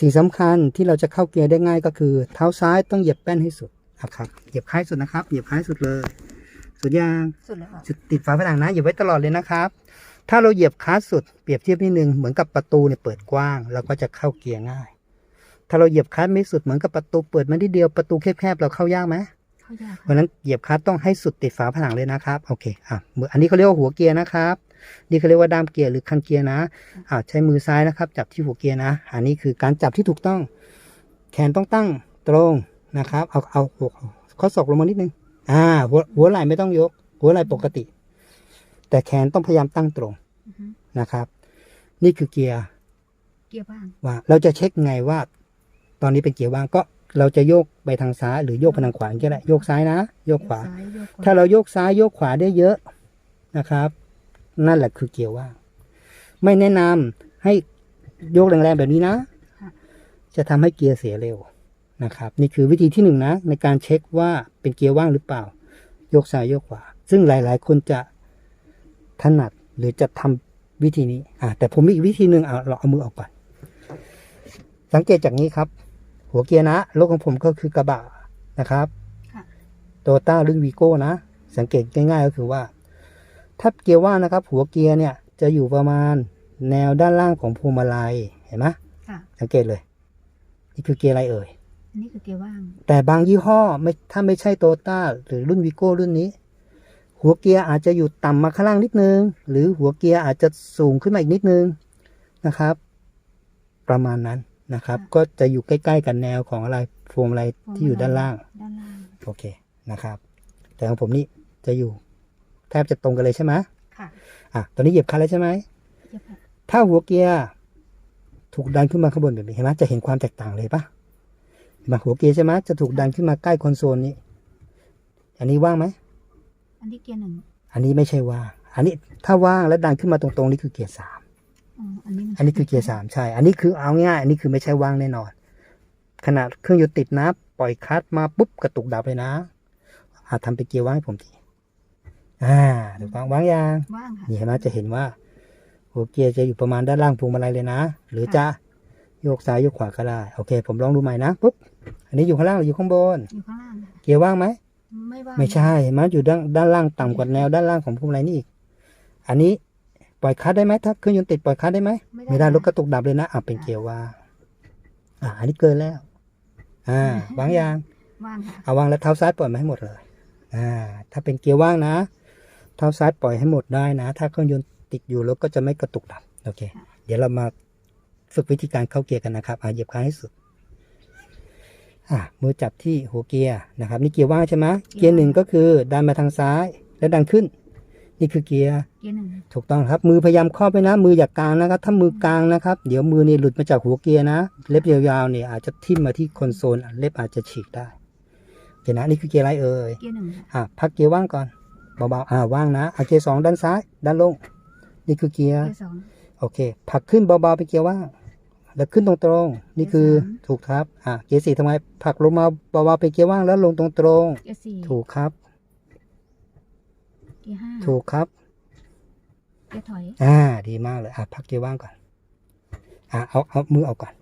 สิ่งสำคัญที่เราจะเข้าเกียร์ได้ง่ายก็คือเท้าซ้ายต้องเหยียบแป้นให้สุดอะครับเหยียบคล้ายสุดนะครับเหยียบคล้ายสุดเลย สุดยางสุดแล้วค่ะจุดติดฝาผนังนะอย่าไว้ตลอดเลยนะครับ ถ้าเราเหยียบคลัสสุดเปรียบเทียบนิดนึงเหมือนกับประตูเนี่ยเปิดกว้าง เราก็จะเข้าเกียร์ง่าย ถ้าเราเหยียบคลัสไม่สุดเหมือนกับประตูเปิดมาทีเดียวประตูแคบๆเราเข้ายากไหมเข้ายากเพค่ะราะฉะนั้นเหยียบคลัสต้องให้สุดติดฝาผนังเลยนะครับ โอเคอะมืออันนี้เขาเรียกว่าหัวเกียร์นะครับ นี่เขาเรียกว่าด้ามเกียร์หรือคันเกียร์นะอ่าใช้มือซ้ายนะครับ จับที่หัวเกียร์นะ อันนี้คือการจับที่ถูกต้อง แขนต้องตั้งตรงนะครับ เอาเอาหัวข้อศอกลงมานิดนึงอ่าหัวหัวไหล่ไม่ต้องยก หัวไหล่ปกติ แต่แขนต้องพยายามตั้งตรงอือฮึนะครับ นี่คือเกียร์เกียร์บ้างว่างเราจะเช็คไงว่า ตอนนี้เป็นเกียร์ว่างก็เราจะโยกไปทางซ้ายหรือโยกไปทางขวาก็ได้โยกซ้ายนะ โยกขวาซ้ายโยกขวาถ้าเราโยกซ้ายโยกขวาได้เยอะนะครับ นั่นแหละคือเกียร์ว่างไม่แนะนำให้โยกแรงๆแบบนี้นะ จะทำให้เกียร์เสียเร็วนะครับ นี่คือวิธีที่หนึ่งนะ ในการเช็คว่าเป็นเกียร์ว่างหรือเปล่าโยกซ้ายโยกขวาซึ่งหลาย ๆ คนจะถนัดหรือจะทำวิธีนี้อ่าแต่ผมมีอีกวิธีหนึ่งเอาเราเอามือออกก่อนสังเกตจากนี้ครับ หัวเกียร์นะรถของผมก็คือกระบะนะครับค่ะโตต้ารุ่นวีโก้นะ สังเกตง่าย ๆ ก็คือว่า ถ้าเกียร์ว่างนะครับ หัวเกียร์เนี่ยจะอยู่ประมาณแนวด้านล่างของพวงมาลัยเห็นไหมค่ะ สังเกตเลย นี่คือเกียร์อะไรเอ่ย อันนี้คือเกียร์ว่าง แต่บางยี่ห้อไม่ถ้าไม่ใช่โตต้าหรือรุ่นวีโก้รุ่นนี้ หัวเกียร์อาจจะอยู่ต่ำมาข้างล่างนิดนึง หรือหัวเกียร์อาจจะสูงขึ้นมาอีกนิดนึงนะครับ ประมาณนั้นนะครับก็จะอยู่ใกล้ๆ กันแนวของอะไรพวงมาลัยที่อยู่ด้านล่าง ด้านล่าง โอเคนะครับ แต่ของผมนี่จะอยู่ แทบจะตรงกันเลยใช่ไหมค่ะอะตอนนี้เหยียบคันแล้วใช่ไหมเกียร์ค่ะถ้าหัวเกียร์ถูกดันขึ้นมาข้างบนแบบนี้เห็นไหมจะเห็นความแตกต่างเลยปะเห็นไหมหัวเกียร์ใช่ไหมจะถูกดันขึ้นมาใกล้คอนโซลนี้ อันนี้ว่างไหมอันนี้เกียร์หนึ่งอันนี้ไม่ใช่ว่าง อันนี้ถ้าว่างแล้วดันขึ้นมาตรงๆนี่คือเกียร์สามอ๋ออันนี้มัอันนี้คือเกียร์สามใช่ อันนี้คือเอาง่ายๆอันนี้คือไม่ใช่ว่างแน่นอน ขนาดเครื่องยนต์ติดนะปล่อยคลัตช์มาปุ๊บกระตุกดับเลยนะอาทำเป็นเกียร์ว่างให้ผมที อ่าถูกต้องวางยางว่างค่ะนี่เห็นไหมจะเห็นว่าหัวเกียร์จะอยู่ประมาณด้านล่างพวงมาลัยเลยนะ หรือจะโยกซ้ายโยกขวาก็ได้โอเค ผมลองดูใหม่นะปุ๊บอันนี้อยู่ข้างล่างหรืออยู่ข้างบน อยู่ข้างล่างค่ะเกียร์ว่างไหมไม่ว่างไม่ใช่เห็นไหมอยู่ด้านด้านล่างต่ำกว่าแนวด้านล่างของพวงมาลัยนี่อีกอันนี้ปล่อยคลัตช์ได้ไหมถ้าเครื่องยนต์ติดปล่อยคลัตช์ได้ไหมไม่ได้รถกระตุกดับเลยนะอะเป็นเกียร์ว่างอ่าอันนี้เกินแล้ว อ่าวางยางว่างค่ะเอาวางแล้วเท้าซ้ายปล่อยมาให้หมดเลย อ่า ถ้าเป็นเกียร์ว่างนะ เท้าซ้ายปล่อยให้หมดได้นะ ถ้าเครื่องยนต์ติดอยู่รถก็จะไม่กระตุกดับโอเค เดี๋ยวเรามาฝึกวิธีการเข้าเกียร์กันนะครับอ่าเหยียบค้างให้สุดอ่ามือจับที่หัวเกียร์นะครับ นี่เกียร์ว่างใช่ไหมเกียร์หนึ่งก็คือดันมาทางซ้ายแล้วดันขึ้น นี่คือเกียร์เกียร์หนึ่งถูกต้องครับ มือพยายามครอบไปนะ มืออย่ากกางนะครับ ถ้ามือกลางนะครับ เดี๋ยวมือนี่หลุดมาจากหัวเกียร์นะ เล็บยาวๆเนี่ยอาจจะทิ่มมาที่คอนโซล เล็บอาจจะฉีกได้โอเคนะนี่คือเกียร์อะไรเอ่ยเกียร์หนึ่งค่ะอะพักเกียร์ว่างก่อน เบาๆอ่าว่างนะเอาเกียร์สองด้านซ้าย ด้านลง นี่คือเกียร์เกียร์สองโอเคผลักขึ้นเบาๆเป็นเกียร์ว่างแล้วขึ้นตรงๆนี่คือเกียร์สามถูกครับอะเกียร์สี่ทำไมผลักลงมาเบาๆเป็นเกียร์ว่างแล้วลงตรงเกียร์สี่ๆถูกครับ เกียร์ห้าถูกครับ เกียร์ถอยอ่า ดีมากเลยอะพักเกียร์ว่างก่อน อะเอาเอามือออกก่อน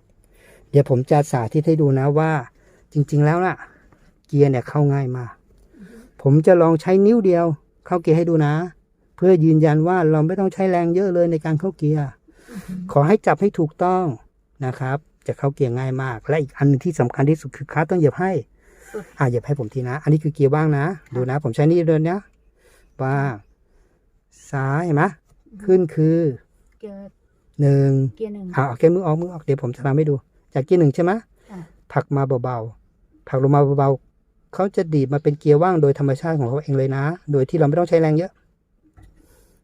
เดี๋ยวผมจะสาธิตให้ดูนะว่า จริง ๆ แล้วน่ะ เกียร์เนี่ยเข้าง่ายมาก ผมจะลองใช้นิ้วเดียว เข้าเกียร์ให้ดูนะ เพื่อยืนยันว่าเราไม่ต้องใช้แรงเยอะเลยในการเข้าเกียร์ขอให้จับให้ถูกต้องนะครับ จะเข้าเกียร์ง่ายมาก และอีกอันหนึงที่สำคัญที่สุดคือคลัตช์ต้องเหยียบให้สุดอ่าเหยียบให้ผมทีนะ อันนี้คือเกียร์ว่างนะ ดูนะ ผมใช้นี่เดินนะว่างซ้ายเห็นไหมขึ้นคือเกียร์หนึ่งเกียร์หนึ่งอ่าโอเคมือออกมือออกเดี๋ยวผมจะทำให้ดู จากเกียร์หนึ่งใช่ไหมค่ะผลักมาเบาๆผลักลงมาเบาๆ เขาจะดีดมาเป็นเกียร์ว่างโดยธรรมชาติของเขาเองเลยนะ โดยที่เราไม่ต้องใช้แรงเยอะ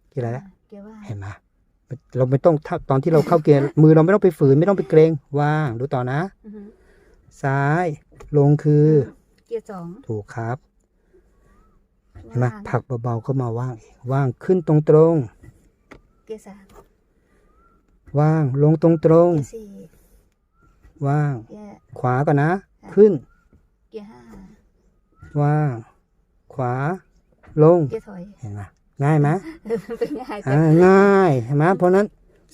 เกียร์อะไรละเกียร์ว่างเห็นไหมเราไม่ต้องถ้าตอนที่เราเข้าเกียร์มือเราไม่ต้องไปฝืนไม่ต้องไปเกรงว่าง ดูต่อนะอือฮึซ้ายลงคือ เกียร์สองถูกครับเห็นไหมว่างผลักเบาๆเข้ามาว่างเองว่างขึ้นตรงเกียร์สามๆว่างลงตรงเกียร์สี่ๆว่างเกียร์ขวาก่อนนะ ขึ้น เกียร์ห้า ว่างขวา ลงเกียร์ถอยเห็นไหมง่ายไหมเป็นง่ายแต่อ่าง่ายเห็นไหมเพราะฉะนั้น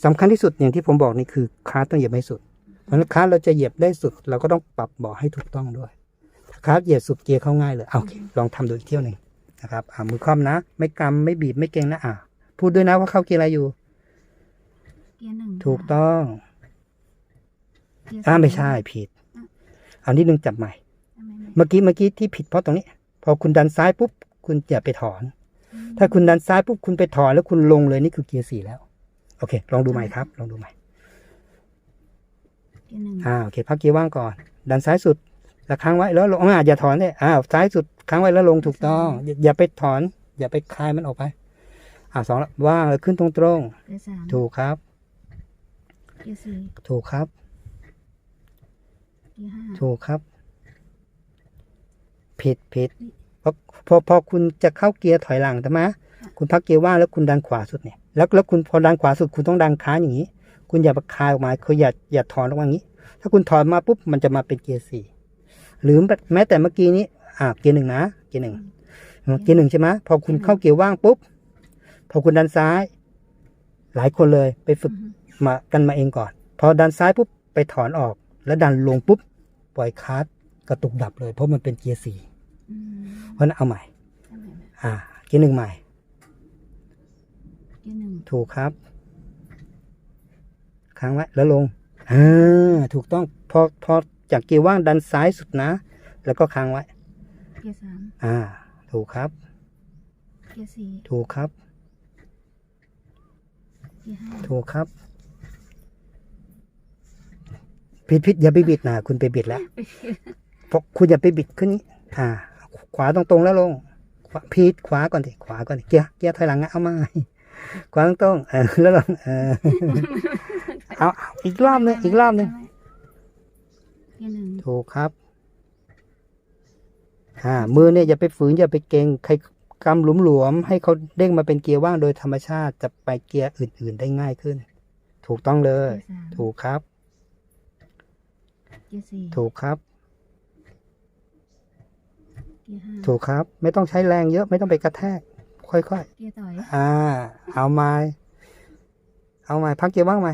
สำคัญที่สุดอย่างที่ผมบอกนี่คือคลาสต้องเหยียบให้สุดพเพราะฉะนั้นคลัสเราจะเหยียบได้สุด เราก็ต้องปรับเบาะให้ถูกต้องด้วยถ้าคลัสเหยียบสุดเกียร์เข้าง่ายเลยเอาโอเคลองทำดูอีกเที่ยวหนึ่งนะครับอ่ามือคว่ำนะ ไม่กำไม่บีบไม่เกร็งนะอ่าพูดด้วยนะว่าเข้าเกียร์อะไรอยู่ เกียร์หนึ่งถูกต้องเกียร์อ่าสไม่ใช่ผิดเอานิดนึงจับใหม่ทำไมไม่เมื่อกี้เมื่อกี้ที่ผิดเพราะตรงนี้ พอคุณดันซ้ายปุ๊บ คุณอย่าไปถอนอืมถ้าคุณดันซ้ายปุ๊บคุณไปถอนแล้วคุณลงเลยนี่คือเกียร์สี่แล้ว โอเค ลองดูใหม่ครับ ลองดูใหม่เกียร์หนึ่งอ่าโอเคพักเกียร์ว่างก่อน ดันซ้ายสุดแล้วค้างไว้แล้วลงอ่าอย่าถอนเลยอ่าซ้ายสุดค้างไว้แล้วลงถูกต้องอย่าอย่าไปถอน อย่าไปคลายมันออกไป อ่าสองแล้วว่างแล้วขึ้นตรงตรงเกียร์สามๆถูกครับเกียร์สี่ถูกครับเกียร์ห้าถูกครับ ผิดผิดเพราะพอพอคุณจะเข้าเกียร์ถอยหลังใช่ไหมคุณพักเกียร์ว่างแล้วคุณดันขวาสุดเนี่ย แล้วแล้วคุณพอดันขวาสุดคุณต้องดันค้างอย่างนี้ คุณอย่าไปคลายออกมาคืออย่าอย่าถอนออกมาอย่างนี้ ถ้าคุณถอนมาปุ๊บมันจะมาเป็นเกียร์สี่หรือแม้แต่เมื่อกี้นี้ อ่าเกียร์หนึ่งนะเกียร์หนึ่งเกียร์หนึ่งใช่ไหมพอคุณเข้าเกียร์ว่างปุ๊บพอคุณดันซ้าย หลายคนเลยไปฝึกอืมมากันมาเองก่อน พอดันซ้ายปุ๊บไปถอนออก แล้วดันลงปุ๊บปล่อยคลัสกระตุกดับเลย เพราะมันเป็นเกียร์สี่อืม เพราะฉะนั้นเอาใหม่ทำไมไม่อ่าเกียร์หนึ่งใหม่เกียร์หนึ่งถูกครับ ค้างไว้แล้วลงอ่าถูกต้อง พอ พอจากเกียร์ว่างดันซ้ายสุดนะ แล้วก็ค้างไว้ เกียร์สามอ่า ถูกครับ เกียร์สี่ถูกครับ เกียร์ห้าถูกครับ ผิดผิดอย่าไปบิดนะคุณไปบิดแล้ว เพราะคุณอย่าไปบิดขึ้นนี้อ่า ขวาตรงๆแล้วลงขวาผิดขวาก่อนดิขวาก่อนดิเกียร์เกียร์ถอยหลังนะเอามาขวาตรงๆเออแล้วลงเออเอาเอาอีกรอบหนึงอีกรอบหนึงเกียร์หนึ่งถูกครับอ่ามือเนี่ยอย่าไปฝืนอย่าไปเกรงใครกำหลุมหลวมๆให้เขาเด้งมาเป็นเกียร์ว่างโดยธรรมชาติจะไปเกียร์อื่น ๆ ได้ง่ายขึ้น ถูกต้องเลยเกียร์สามถูกครับเกียร์สี่ถูกครับเกียร์ห้า ถูกครับ ไม่ต้องใช้แรงเยอะไม่ต้องไปกระแทก ค่อยเกียร์ถอยๆ อ่า เอาไม้เอาไม้พักเกียร์ว่างไหม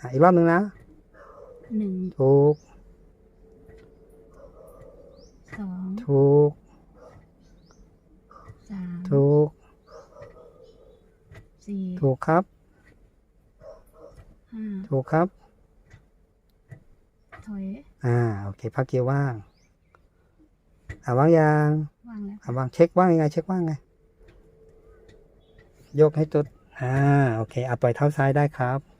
อะอีกรอบหนึ่งนะ หนึ่งถูก สองถูก สามถูก สี่ถูกครับ ห้าถูกครับ ถอย อ่า โอเค พักเกียร์ว่าง อ่าว่างยางวางแล้วอ่าว่างเช็คว่างยังไง เช็คว่างไง ยกให้ตุดอ่าโอเคอะปล่อยเท้าซ้ายได้ครับ